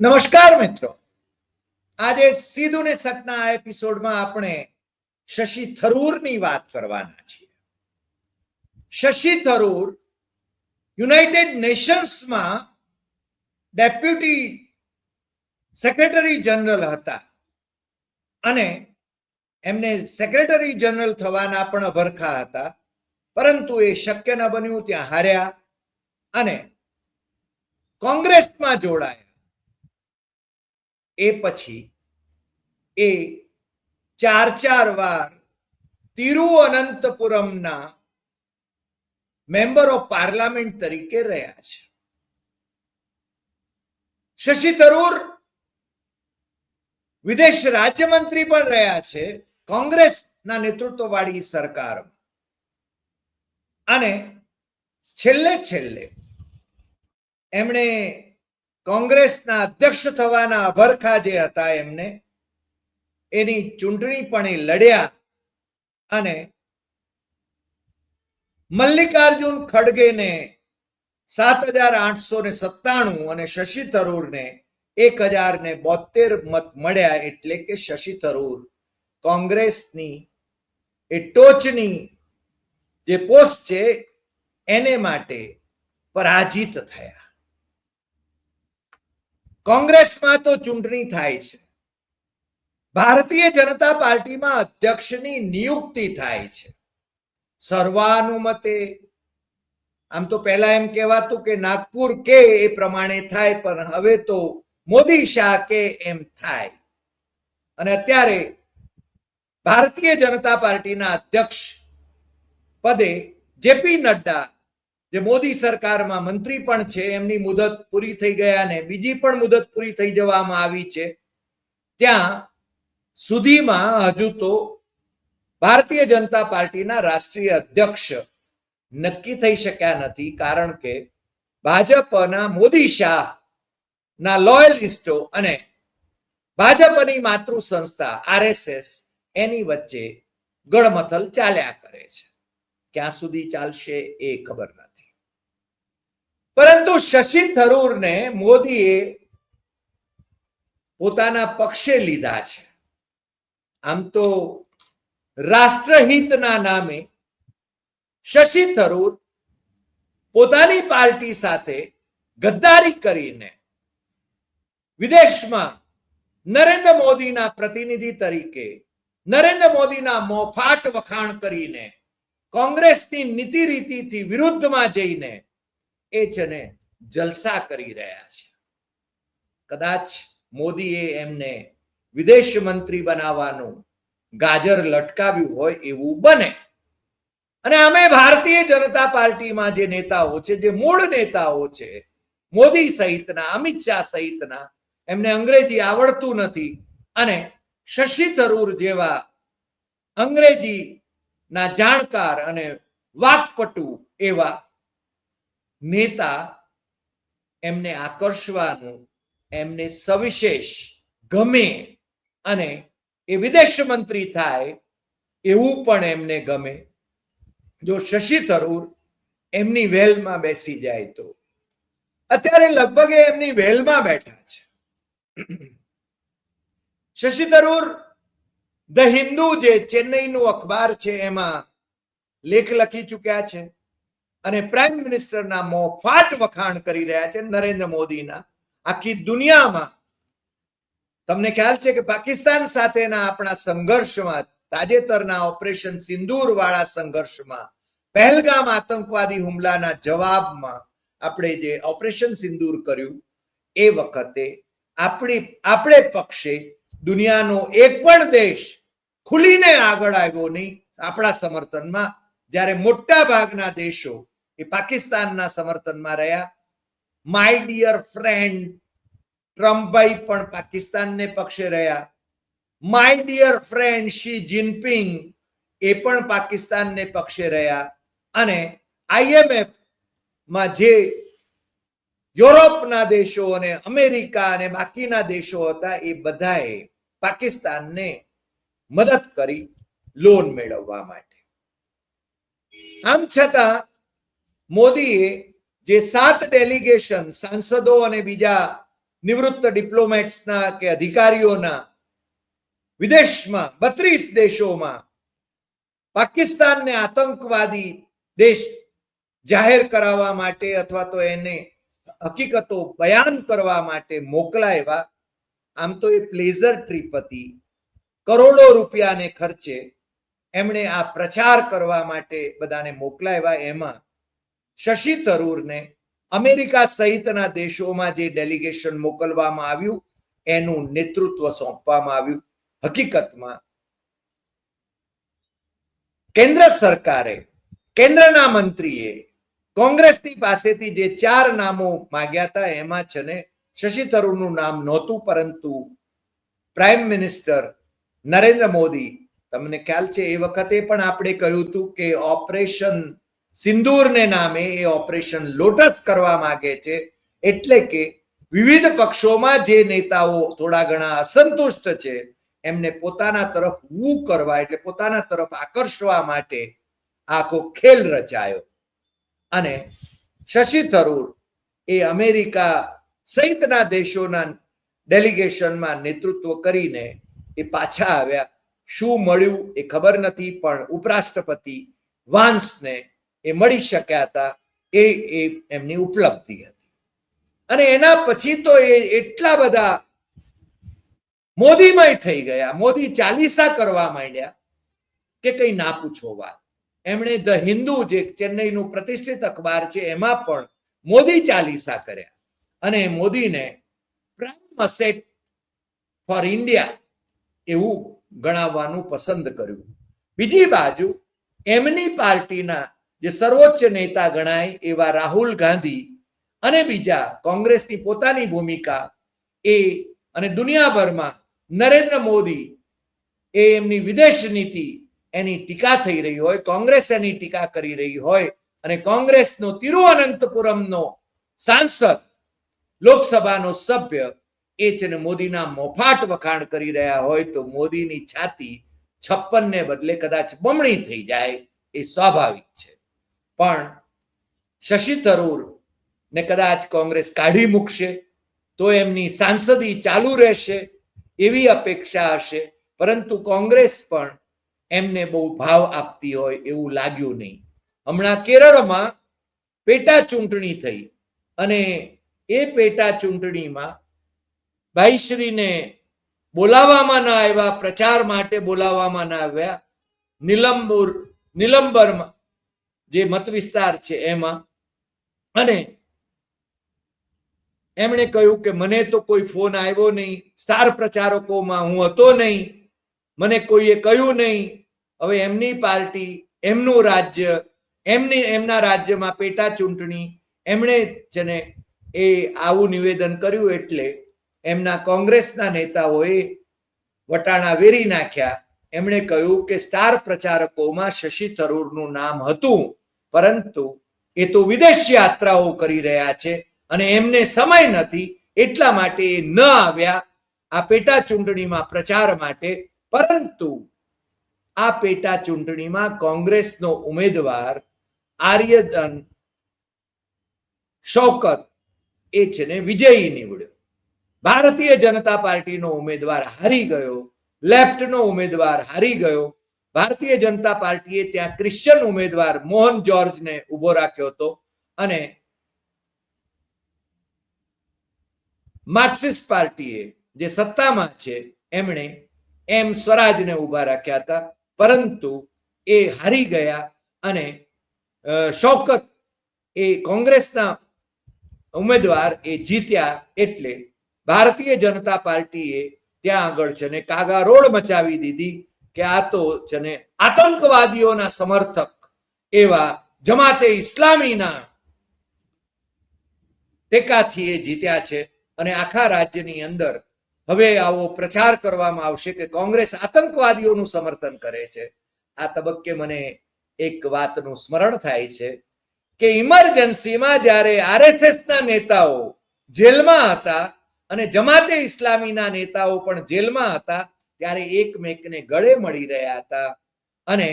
નમસ્કાર મિત્રો. આજે સીધું ને સટના એપિસોડમાં આપણે શશી થરૂરની વાત કરવાના છીએ. શશી થરૂર યુનાઇટેડ નેશન્સમાં ડેપ્યુટી સેક્રેટરી જનરલ હતા અને એમને સેક્રેટરી જનરલ થવાના પણ અભરખા હતા, પરંતુ એ શક્ય ન બન્યું, ત્યાં હાર્યા અને કોંગ્રેસમાં જોડાયા. એ પછી એ ચાર ચાર વાર તિરુઅનંતપુરમના મેમ્બર ઓફ પાર્લામેન્ટ તરીકે રહ્યા છે. શશી થરૂર વિદેશ રાજ્યમંત્રી પણ રહ્યા છે કોંગ્રેસના નેતૃત્વવાળી સરકારમાં. અને છેલ્લે છેલ્લે એમણે કોંગ્રેસના અધ્યક્ષ થવાના અભરખા જે હતા એમને, એની ચૂંટણી પણ એ લડ્યા અને મલ્લિકાર્જુન ખડગેને સાત હજાર આઠસો ને સત્તાણું અને શશી થરૂરને એક હજાર ને બોતેર મત મળ્યા એટલે કે શશી થરૂર કોંગ્રેસની એ ટોચની જે પોસ્ટ છે, એને માટે પરાજિત થયા. કોંગ્રેસમાં તો ચૂંટણી થાય છે. ભારતીય જનતા પાર્ટીમાં અધ્યક્ષની નિયુક્તિ થાય છે. સર્વાનુમતે, આમ તો પહેલા એમ કહેવાતું કે નાગપુર કે એ પ્રમાણે થાય, પણ હવે તો મોદી શાહ કે એમ થાય. અને અત્યારે ભારતીય જનતા પાર્ટીના અધ્યક્ષ પદે જેપી નડ્ડા જે મોદી સરકારમાં મંત્રી પણ છે, એમની મુદત પૂરી થઈ ગયા ને બીજી પણ મુદત પૂરી થઈ જવામાં આવી છે. ત્યાં સુધીમાં હજુ તો ભારતીય જનતા પાર્ટીના રાષ્ટ્રીય અધ્યક્ષ નક્કી થઈ શક્યા નથી, કારણ કે ભાજપના મોદી શાહ ના લોયલિસ્ટો અને ભાજપની માતૃ સંસ્થા આરએસએસ એની વચ્ચે ગળમથલ ચાલ્યા કરે છે. ક્યાં સુધી ચાલશે એ ખબર નથી. પરંતુ શશી થરૂરને મોદીએ પોતાના પક્ષે લીધા છે. આમ તો રાષ્ટ્રહિતના નામે શશી થરૂર પોતાની પાર્ટી સાથે ગદ્દારી કરીને વિદેશમાં નરેન્દ્ર મોદીના પ્રતિનિધિ તરીકે, નરેન્દ્ર મોદીના મોફાટ વખાણ કરીને, કોંગ્રેસની નીતિ રીતિથી વિરુદ્ધમાં જઈને એ છે ને જલસા કરી રહ્યા છે. કદાચ મોદીએ એમને વિદેશ મંત્રી બનાવવાનું ગાજર લટકાવ્યું હોય એવું બને. અને અમે ભારતીય જનતા પાર્ટીમાં જે નેતાઓ છે, જે મૂળ નેતાઓ છે, મોદી સહિતના, અમિત શાહ સહિતના, એમને અંગ્રેજી આવડતું નથી અને શશી થરૂર જેવા અંગ્રેજી ના જાણકાર અને વાકપટુ એવા નેતા એમને આકર્ષવાનું, એમને સવિશેષ ગમે અને એ વિદેશ મંત્રી થાય એવું પણ એમને ગમે. જો શશી થરૂર એમની વેલમાં બેસી જાય તો. અત્યારે લગભગ એમની વેલમાં બેઠા છે. શશી થરૂર ધ હિન્દુ જે ચેન્નઈનું અખબાર છે, એમાં લેખ લખી ચૂક્યા છે. અને પ્રાઇમ મિનિસ્ટરના મોફાટ વખાણ કરી રહ્યા છે નરેન્દ્ર મોદીના. આખી દુનિયામાં તમને ખ્યાલ છે કે પાકિસ્તાન સાથેના આપણા સંઘર્ષમાં, તાજેતરના ઓપરેશન સિંદૂર વાળા સંઘર્ષમાં, પહેલગામ આતંકવાદી હુમલાના જવાબમાં આપણે જે ઓપરેશન સિંદૂર કર્યું, એ વખતે આપણી, આપણે પક્ષે દુનિયાનો એક પણ દેશ ખુલીને આગળ આવ્યો નહીં. આપણા સમર્થનમાં જ્યારે મોટા ભાગના દેશો એ પાકિસ્તાનના સમર્થનમાં રહ્યા. માય ડિયર ફ્રેન્ડ ટ્રમ્પભાઈ પણ પાકિસ્તાનને પક્ષે રહ્યા. My dear friend Xi Jinping એ પણ પાકિસ્તાનને પક્ષે રહ્યા. અને આઈએમએફમાં જે યુરોપના દેશો અને અમેરિકા અને બાકીના દેશો હતા, એ બધાએ પાકિસ્તાનને મદદ કરી લોન મેળવવા માટે. આમ છતાં મોદીએ જે સાત ડેલિગેશન સાંસદો અને બીજા નિવૃત્ત ડિપ્લોમેટ્સના કે અધિકારીઓના વિદેશમાં બત્રીસ દેશોમાં પાકિસ્તાનને આતંકવાદી દેશ જાહેર કરાવવા માટે અથવા તો એને હકીકતો બયાન કરવા માટે મોકલાયવા આમ તો એ પ્લેઝર ટ્રીપ હતી. કરોડો રૂપિયાને ખર્ચે એમણે આ પ્રચાર કરવા માટે બધાને મોકલાવ્યા. એમાં શશી થરૂરને અમેરિકા સહિતના દેશોમાં જે ડેલિગેશન મોકલવામાં આવ્યું, એનું નેતૃત્વ સોંપવામાં આવ્યું. હકીકતમાં કેન્દ્ર સરકારે, કેન્દ્રના મંત્રીએ કોંગ્રેસની પાસેથી જે ચાર નામો માગ્યા હતા, એમાં છે ને શશી થરૂરનું નામ નહોતું, પરંતુ પ્રાઇમ મિનિસ્ટર નરેન્દ્ર મોદી, તમને ખ્યાલ છે, એ વખતે પણ આપણે કહ્યું હતું કે ઓપરેશન સિંદૂરને નામે એ ઓપરેશન લોટસ કરવા માંગે છે. એટલે કે વિવિધ પક્ષોમાં જે નેતાઓ થોડા ઘણા અસંતુષ્ટ છે, એમને પોતાના તરફ વુ કરવા એટલે પોતાના તરફ આકર્ષવા માટે આખો ખેલ રચાયો. અને શશી થરૂર એ અમેરિકા સહિતના દેશોના ડેલિગેશનમાં નેતૃત્વ કરીને એ પાછા આવ્યા. શું મળ્યું એ ખબર નથી, પણ ઉપરાષ્ટ્રપતિ વાન્સને એ મળી શક્યા હતા, એ એમની ઉપલબ્ધિ હતી. અને એના પછી તો એ એટલા બધા મોદીમય થઈ ગયા. મોદી ચાલીસા કરવા માંડ્યા કે કઈ ના પૂછો વાત. એમણે ધ હિન્દુ જે ચેન્નઈનું પ્રતિષ્ઠિત અખબાર છે, એમાં પણ મોદી ચાલીસા કર્યા. અને મોદીને પ્રાઇમ અસેટ ફોર ઇન્ડિયા એવું ગણાવવાનું પસંદ કર્યું. બીજી બાજુ એમની પાર્ટીના જે સર્વોચ્ચ નેતા ગણાય એવા રાહુલ ગાંધી અને બીજા કોંગ્રેસની પોતાની ભૂમિકા એ અને દુનિયાભરમાં નરેન્દ્ર મોદી એ એમની વિદેશ નીતિ એની ટીકા થઈ રહી હોય, કોંગ્રેસ એની ટીકા કરી રહી હોય અને કોંગ્રેસનો તિરુઅનંતપુરમનો સાંસદ, લોકસભાનો સભ્ય એ છે ને મોદીના મોફાટ વખાણ કરી રહ્યા હોય તો મોદીની છાતી છપ્પન ને બદલે કદાચ બમણી થઈ જાય એ સ્વાભાવિક છે. પણ શશી થરૂર ને કદાચ કોંગ્રેસ કાઢી મૂકશે, તો એમની સાંસદી ચાલુ રહેશે એવી અપેક્ષા હશે. પરંતુ કોંગ્રેસ પણ એમને બહુ ભાવ આપતી હોય એવું લાગ્યું નહીં. હમણાં કેરળમાં પેટા ચૂંટણી થઈ અને એ પેટા ચૂંટણીમાં ભાઈશ્રીને બોલાવવામાં ના આવ્યા, પ્રચાર માટે બોલાવવામાં ના આવ્યા. નિલંબુર, નિલંબરમાં જે મત વિસ્તાર છે એમાં. અને એમણે કહ્યું કે મને તો કોઈ ફોન આવ્યો નહીં, સ્ટાર પ્રચારકોમાં હું હતો નહીં, મને કોઈએ કહ્યું નહીં. હવે એમની પાર્ટી, એમનું રાજ્ય, એમની, એમના રાજ્યમાં પેટા ચૂંટણી, એમણે જેને એ આવું નિવેદન કર્યું એટલે એમના કોંગ્રેસના નેતાઓએ વટાણા વેરી નાખ્યા. એમણે કહ્યું કે સ્ટાર પ્રચારકોમાં શશી થરૂરનું નામ હતું. પરંતુ એ તો વિદેશ યાત્રાઓ કરી રહ્યા છે અને એમને સમય નથી એટલા માટે એ ન આવ્યા આ પેટા ચૂંટણીમાં પ્રચાર માટે. પરંતુ આ પેટા ચૂંટણીમાં કોંગ્રેસનો ઉમેદવાર આર્યધન શૌકત એ છે ને વિજયી નીવડ્યો. ભારતીય જનતા પાર્ટીનો ઉમેદવાર હારી ગયો, લેફ્ટનો ઉમેદવાર હારી ગયો ભારતીય જનતા પાર્ટીએ ત્યાં ક્રિશ્ચન ઉમેદવાર મોહન જોર્જને ઊભો રાખ્યો હતો અને માર્ક્સિસ્ટ પાર્ટીએ જે સત્તામાં છે, એમણે એમ સ્વરાજને ઊભા રાખ્યા હતા. પરંતુ એ હારી ગયા અને શૌકત એ કોંગ્રેસના ઉમેદવાર એ જીત્યા એટલે ભારતીય જનતા પાર્ટીએ ત્યાં આગળ છે ને કાગા રોડ મચાવી દીધી કે આ તો જેને આતંકવાદીઓના સમર્થક એવા જમાતે ઇસ્લામીના ટેકાથી એ જીત્યા છે અને આખા રાજ્યની અંદર હવે આવો પ્રચાર કરવામાં આવશે કે કોંગ્રેસ આતંકવાદીઓનું સમર્થન કરે છે. આ તબક્કે મને એક વાતનું સ્મરણ થાય છે કે ઇમરજન્સીમાં જ્યારે આરએસએસ ના નેતાઓ જેલમાં હતા અને જમાતે ઇસ્લામીના નેતાઓ પણ જેલમાં હતા ત્યારે એકમેકને ગળે મળી રહ્યા હતા અને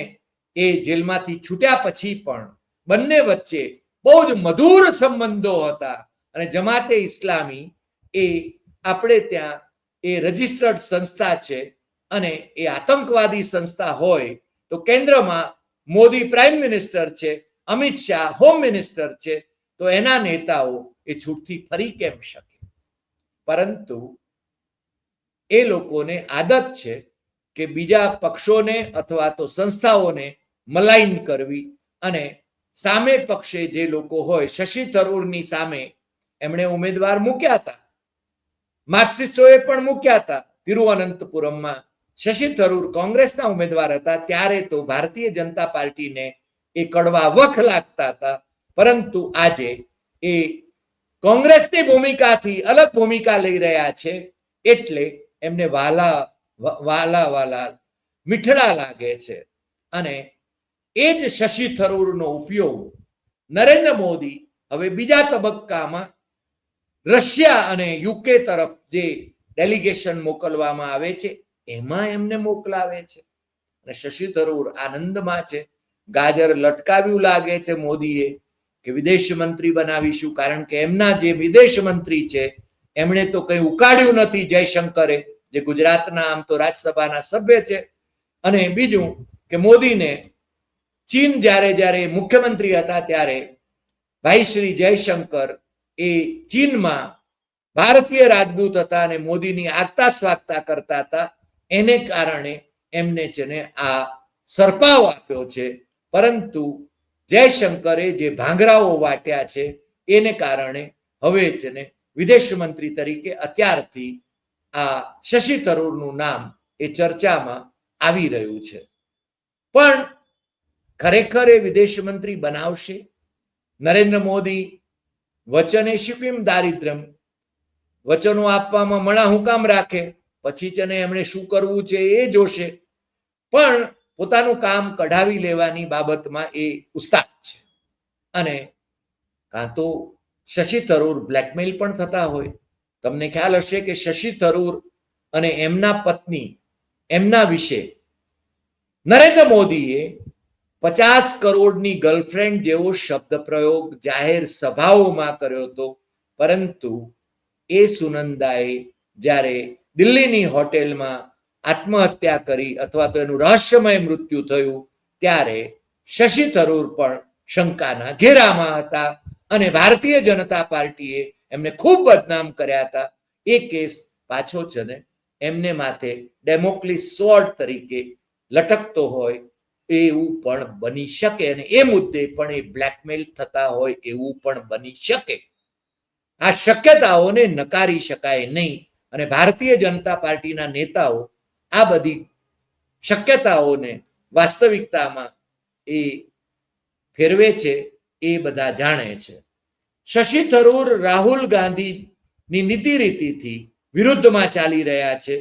એ જેલમાંથી છૂટ્યા પછી પણ બંને વચ્ચે બહુ જ મધુર સંબંધો હતા. અને જમાતે ઇસ્લામી એ આપણે ત્યાં એ રજિસ્ટર્ડ સંસ્થા છે અને એ આતંકવાદી સંસ્થા હોય તો કેન્દ્રમાં મોદી પ્રાઇમ મિનિસ્ટર છે, અમિત શાહ હોમ મિનિસ્ટર છે, તો એના નેતાઓ એ છૂટથી ફરી કેમ શકે? પરંતુ એ લોકોને આદત છે કે બીજા પક્ષોને અથવા તો સંસ્થાઓને મલાઈન કરવી અને સામે પક્ષે જે લોકો હોય, શશી થરૂરની સામે એમણે ઉમેદવાર મૂક્યા હતા. માર્ક્સિસ્ટોએ પણ મૂક્યા હતા. તિરુવનંતપુરમમાં શશી થરૂર કોંગ્રેસના ઉમેદવાર હતા. ત્યારે તો ભારતીય જનતા પાર્ટીને એ કડવા વખ લાગતા હતા. પરંતુ આજે એ કોંગ્રેસની ભૂમિકાથી અલગ ભૂમિકા લઈ રહ્યા છે. એટલે એમને વાલા વાલા વાલા મીઠડા લાગે છે. અને એ જ શશી થરૂરનો ઉપયોગ નરેન્દ્ર મોદી હવે બીજા તબક્કામાં રશિયા અને યુકે તરફ જે ડેલિગેશન મોકલવામાં આવે છે, એમાં એમને મોકલાવે છે. અને શશી થરૂર આનંદમાં છે. ગાજર લટકાવ્યું લાગે છે મોદીએ કે વિદેશ મંત્રી બનાવીશું, કારણ કે એમના જે વિદેશ મંત્રી છે એમણે તો કંઈ ઉકાળ્યું નથી જયશંકરે, જે ગુજરાતના આમ તો રાજ્યસભાના સભ્ય છે. અને બીજું કે મોદીને ચીન જ્યારે જ્યારે મુખ્યમંત્રી હતા ત્યારે ભાઈ શ્રી જયશંકર એ ચીનમાં ભારતીય રાજદૂત હતા અને મોદીની આગતા સ્વાગતા કરતા હતા. એને કારણે એમને છે ને આ સરપાવ આપ્યો છે. પરંતુ જયશંકરે જે ભાંગરાઓ વાટ્યા છે, એને કારણે હવે છે ને વિદેશ મંત્રી તરીકે અત્યારથી આ શશી થરૂરનું નામ એ ચર્ચામાં આવી રહ્યું છે. પણ ખરેખર એ વિદેશ મંત્રી બનાવશે? નરેન્દ્ર મોદી વચને શિપિમ દારિદ્ર્યમ, વચનો આપવામાં મણા હું કામ રાખે, પછી છે ને એમણે શું કરવું છે એ જોશે. પણ પોતાનું કામ કઢાવી લેવાની બાબતમાં એ ઉસ્તાદ છે. અને કાં તો શશી થરૂર બ્લેકમેલ પણ થતા હોય. તમને ખ્યાલ હશે કે શશી થરૂર અને એમના પત્ની એમના વિશે નરેન્દ્ર મોદીએ પચાસ કરોડની ગર્લફ્રેન્ડ જેવો શબ્દ પ્રયોગ જાહેર સભાઓમાં કર્યો હતો. પરંતુ એ સુનંદાએ જ્યારે દિલ્હીની હોટેલમાં આત્મહત્યા કરી અથવા તો એનું રહસ્યમય મૃત્યુ થયું, ત્યારે શશી થરૂર પણ શંકાના ઘેરામાં હતા. અને ભારતીય જનતા પાર્ટીએ એમને ખૂબ બદનામ કર્યા હતા. એ કેસ પાછો છે ને એમને માથે ડેમોક્લિસ સ્વોર્ડ તરીકે લટકતો હોય એવું પણ બની શકે અને એ મુદ્દે પણ એ બ્લેકમેલ થતા હોય એવું પણ બની શકે. આ શક્યતાઓને નકારી શકાય નહીં અને ભારતીય જનતા પાર્ટીના નેતાઓ આ બધી શક્યતાઓને વાસ્તવિકતામાં એ ફેરવે છે એ બધા જાણે છે. શશી થરૂર, રાહુલ ગાંધીની નીતિ રીતિથી વિરુદ્ધમાં ચાલી રહ્યા છે.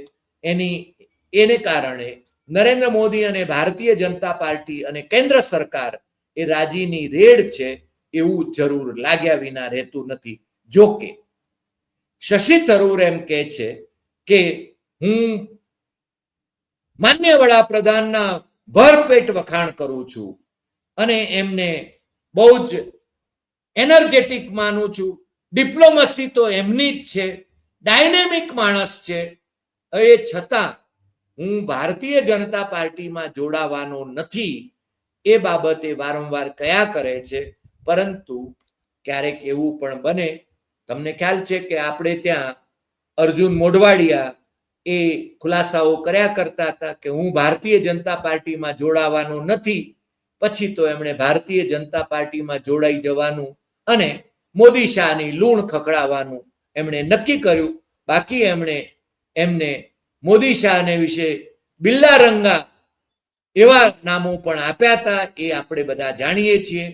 એની, એને કારણે નરેન્દ્ર મોદી અને ભારતીય જનતા પાર્ટી અને કેન્દ્ર સરકાર એ રાજીની રેડ છે એવું જરૂર લાગ્યા વિના રહેતું નથી. જોકે શશી થરૂર એમ કહે છે કે હું માન્ય વડાપ્રધાનના ભરપેટ વખાણ કરું છું અને એમને બહુ જ એનર્જેટિક માનું છું. ડિપ્લોમસી તો એમની જ છે. ડાયનેમિક માણસ છે. એ છતાં હું ભારતીય જનતા પાર્ટીમાં જોડાવાનો નથી. એ બાબતે વારંવાર કયા કરે છે. પરંતુ ક્યારેક એવું પણ બને. તમને ખ્યાલ છે કે આપણે ત્યાં અર્જુન મોઢવાડિયા એ ખુલાસાઓ કર્યા કરતા હતા કે હું ભારતીય જનતા પાર્ટીમાં જોડાવાનો નથી. પછી તો એમણે ભારતીય જનતા પાર્ટીમાં જોડાઈ જવાનું અને મોદી શાહની લૂણ ખકડાવવાનું એમણે નક્કી કર્યું. બાકી એમણે એમને મોદી શાહને વિશે બિલ્લા રંગા એવા નામો પણ આપ્યા હતા, એ આપણે બધા જાણીએ છીએ.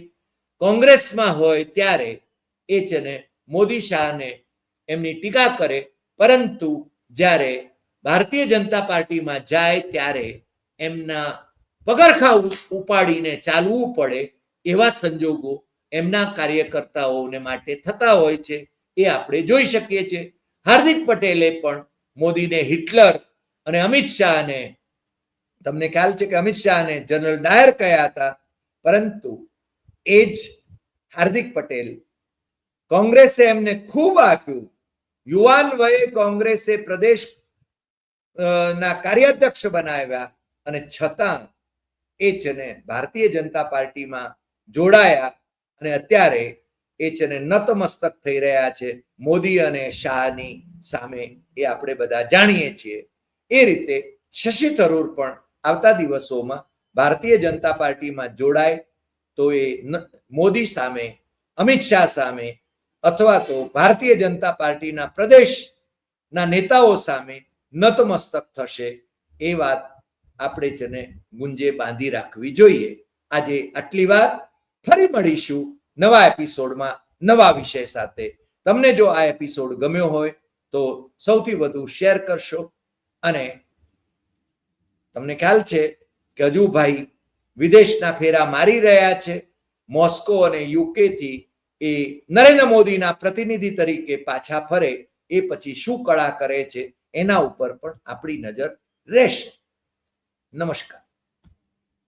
કોંગ્રેસમાં હોય ત્યારે એ છે ને મોદી શાહને એમની ટીકા કરે. પરંતુ જ્યારે ભારતીય જનતા પાર્ટીમાં જાય ત્યારે એમના પગરખા ઉપાડીને ચાલવું પડે એવા સંજોગો એમના કાર્યકર્તાઓને માટે થતા હોય છે એ આપણે જોઈ શકીએ છીએ. હાર્દિક પટેલે પણ મોદીને હિટલર અને અમિત શાહને, તમને ખ્યાલ છે કે અમિત શાહને જનરલ ડાયર કહ્યા હતા? પરંતુ એ જ હાર્દિક પટેલ કોંગ્રેસે એમને ખૂબ આપ્યું. યુવાન વયે કોંગ્રેસે પ્રદેશ ના કાર્યાધ્યક્ષ બનાવ્યા અને છતાં એ છે ને ભારતીય જનતા પાર્ટીમાં જોડાયા અને અત્યારે એ છે ને નતમસ્તક થઈ રહ્યા છે. મોદી અને શાહની સામે એ આપણે બધા જાણીએ છીએ. એ રીતે શશી થરૂર પણ આવતા દિવસોમાં ભારતીય જનતા પાર્ટીમાં જોડાય તો એ મોદી સામે, અમિત શાહ સામે અથવા તો ભારતીય જનતા પાર્ટીના પ્રદેશના નેતાઓ સામે નતમસ્તક થશે એ વાત આપણે જેને ગુંજે બાંધી રાખવી જોઈએ. આજે આટલી વાત ફરી મળીશું નવા એપિસોડમાં નવા વિષય સાથે. તમને જો આ એપિસોડ ગમ્યો હોય તો સૌથી વધુ શેર કરશો અને તમને ખ્યાલ છે કે હજુ ભાઈ વિદેશના ફેરા મારી રહ્યા છે. મોસ્કો અને યુકે થી એ નરેન્દ્ર મોદીના પ્રતિનિધિ તરીકે પાછા ફરે એ પછી શું કળા કરે છે એના ઉપર પણ આપણી નજર રહેશે. નમસ્કાર